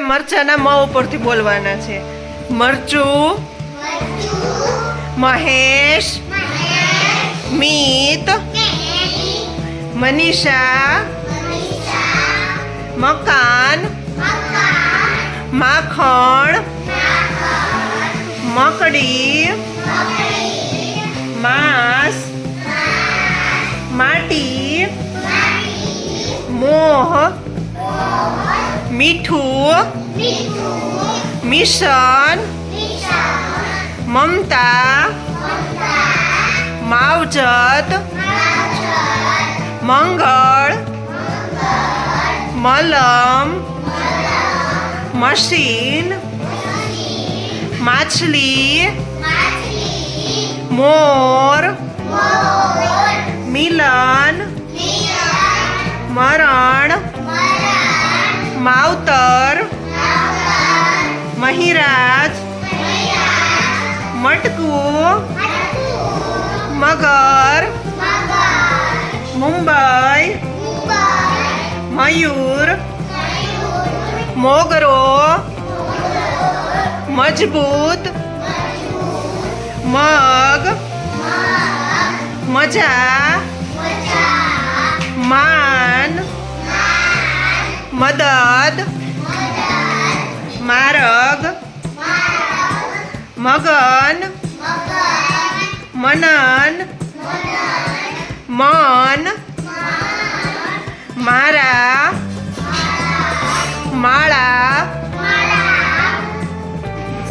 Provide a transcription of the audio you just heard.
મરચાના મા ઉપરથી બોલવાના છે. મરચું, મહેશ, મિત, મનીષા, મકાન, માખણ, મકડી, માંસ, માટી, મોહ મીઠું મિશન મમતા માવજત મંગળ મલમ મશીન માછલી મોર માવતર. મહિરાજ. મટકું. મગર. મુંબઈ. મયુર. મોગરો. મજબૂત. મગ. મજા. મદદ. મારગ. મગન. મનન. મન. મારા. માળા.